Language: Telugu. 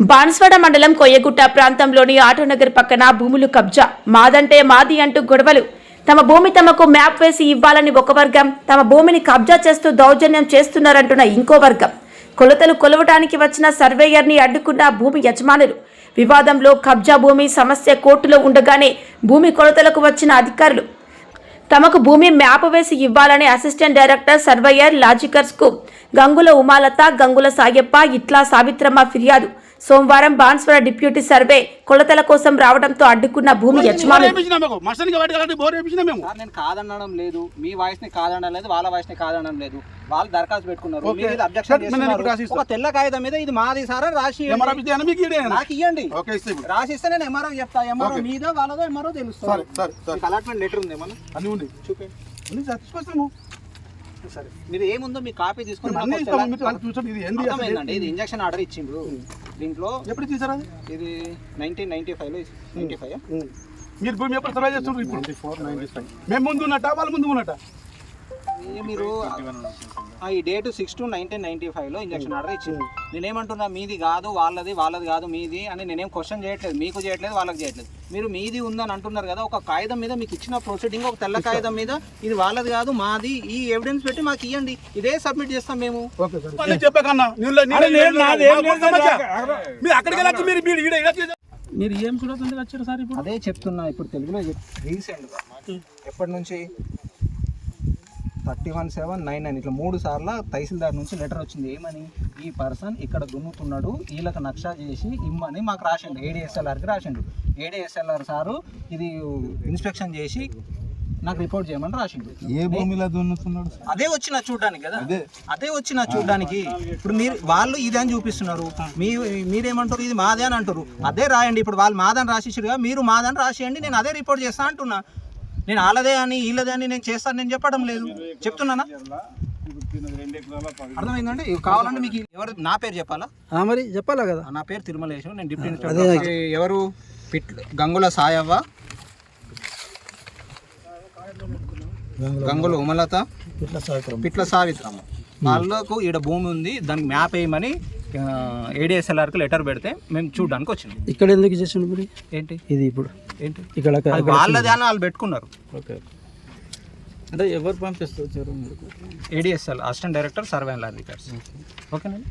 బాన్స్వాడ మండలం కొయ్యగుట్ట ప్రాంతంలోని ఆటోనగర్ పక్కన భూములు కబ్జా. మాదంటే మాది అంటూ గొడవలు. తమ భూమి తమకు మ్యాప్ వేసి ఇవ్వాలని ఒక వర్గం. తమ భూమిని కబ్జా చేస్తూ దౌర్జన్యం చేస్తున్నారంటున్న ఇంకో వర్గం. కొలతలు కొలవటానికి వచ్చిన సర్వేయర్ని అడ్డుకున్న భూమి యజమానులు. వివాదంలో కబ్జా భూమి సమస్య కోర్టులో ఉండగానే భూమి కొలతలకు వచ్చిన అధికారులు తమకు భూమి మ్యాప్ వేసి ఇవ్వాలని అసిస్టెంట్ డైరెక్టర్ సర్వేయర్ లాజికర్స్కు గంగుల ఉమాలత గంగుల సాయప్ప ఇట్లా సావిత్రమ్మ ఫిర్యాదు. సోమవారం బాన్స్వర డిప్యూటీ సర్వే కొలతల కోసం రావడంతో అడ్డుకున్న భూమి సార్ నేను కాదనడం లేదు. మీ వాయిస్ని కాదనడం లేదు వాళ్ళ వాయిస్ని కాదనడం లేదు. వాళ్ళు దరఖాస్తు పెట్టుకున్నారు. మీరు అబ్జెక్షన్. ఒక తెల్ల కాగితం మీద ఇది మాది సార్ రాసి నాకు ఇవ్వండి రాసిస్తే నేను ఎంఆర్ఓ చెప్తా. ఎంఆర్ఓ. మీద వాళ్ళదో ఎంఆర్ఓ సరే తెలుస్తుంది సరే. సరే అలాట్మెంట్ లెటర్ ఉంది ఏమన్నా? అన్నీ ఉంది చూపండి తీసుకొస్తాము. సరే. మీరు ఏముందో మీ కాపీ తీసుకొని ఇది ఇంజక్షన్ ఆర్డర్ ఇచ్చిండ్రు. దీంట్లో ఎప్పుడు తీసారు ఇది నైన్టీన్ నైన్టీ ఫైవ్లో నైన్టీ ఫైవ్ మీరు భూమి ఎప్పుడు సర్వే చేస్తున్నారు ఇప్పుడు? మేము ముందు ఉన్నట్ట వాళ్ళ ముందు ఉన్నట్ట మీరు ఆ, ఈ date six two nineteen ninety ఫైవ్లో ఇంజక్షన్ ఆర్డర్ ఇచ్చింది. నేనేమంటున్నా మీది కాదు వాళ్ళది వాళ్ళది కాదు మీది అని నేనేం క్వశ్చన్ చేయట్లేదు మీకు చేయట్లేదు వాళ్ళకి చేయట్లేదు. మీరు మీది ఉందని అంటున్నారు కదా ఒక కాగితం మీద మీకు ఇచ్చిన ప్రొసీడింగ్ ఒక తెల్ల కాగితం మీద ఇది వాళ్ళది కాదు మాది ఈ ఎవిడెన్స్ పెట్టి మాకు ఇవ్వండి ఇదే సబ్మిట్ చేస్తాం మేము. మీరు ఏం చూడకుండా వచ్చారు సార్ ఇప్పుడు? అదే చెప్తున్నా ఇప్పుడు తెలుగులో రీసెంట్గా ఎప్పటి నుంచి? Thirty one seven nine nine. ఇట్లా మూడు సార్లు తహసీల్దార్ నుంచి లెటర్ వచ్చింది. ఏమని? ఈ పర్సన్ ఇక్కడ దున్నుతున్నాడు వీళ్ళకి నక్షా చేసి ఇమ్మని మాకు రాసిండు. ఏడిఎస్ఎల్ఆర్కి రాసిండు. ఏడిఎస్ఎల్ఆర్ సారు ఇది ఇన్స్పెక్షన్ చేసి నాకు రిపోర్ట్ చేయమని రాసిండు. ఏ భూమిలో దున్నుతున్నాడు అదే వచ్చిన చూడడానికి కదా? అదే. వచ్చిన చూడడానికి. ఇప్పుడు మీరు వాళ్ళు ఇదే అని చూపిస్తున్నారు. మీ మీరేమంటారు? ఇది మాదే అని అంటారు. అదే రాయండి. ఇప్పుడు వాళ్ళు మాదని రాసిచ్చారుగా మీరు మాదని రాసేయండి. నేను అదే రిపోర్ట్ చేస్తా అంటున్నా. నేను వాళ్ళదే అని వీళ్ళదే అని నేను చేస్తాను నేను చెప్పడం లేదు. చెప్తున్నానా? అర్థమైందండి? కావాలంటే మీకు ఎవరు నా పేరు చెప్పాలా? మరి చెప్పాలా కదా? నా పేరు తిరుమలేశం నేను డిప్యూటీ ఇన్స్పెక్టర్ ఎవరు? పిట్ గంగుల సాయవ్వ. గంగుల ఉమలత. పిట్ల సావిత్రమ్మ. వాళ్ళకు ఈడ భూమి ఉంది దానికి మ్యాప్ వేయమని ఏడిఎస్ఎల్ఆర్కి లెటర్ పెడితే మేము చూడడానికి వచ్చినాం ఇక్కడ ఎందుకు చేసిండు ఏంటి? ఇది ఇప్పుడు. ఏంటి? ఇక్కడ అది వాళ్ళది అని వాళ్ళు పెట్టుకున్నారు. ఓకే. అంటే ఎవరు పంపిస్తూ వచ్చారు మీరు ADSL assistant director survey and records ఓకేనండి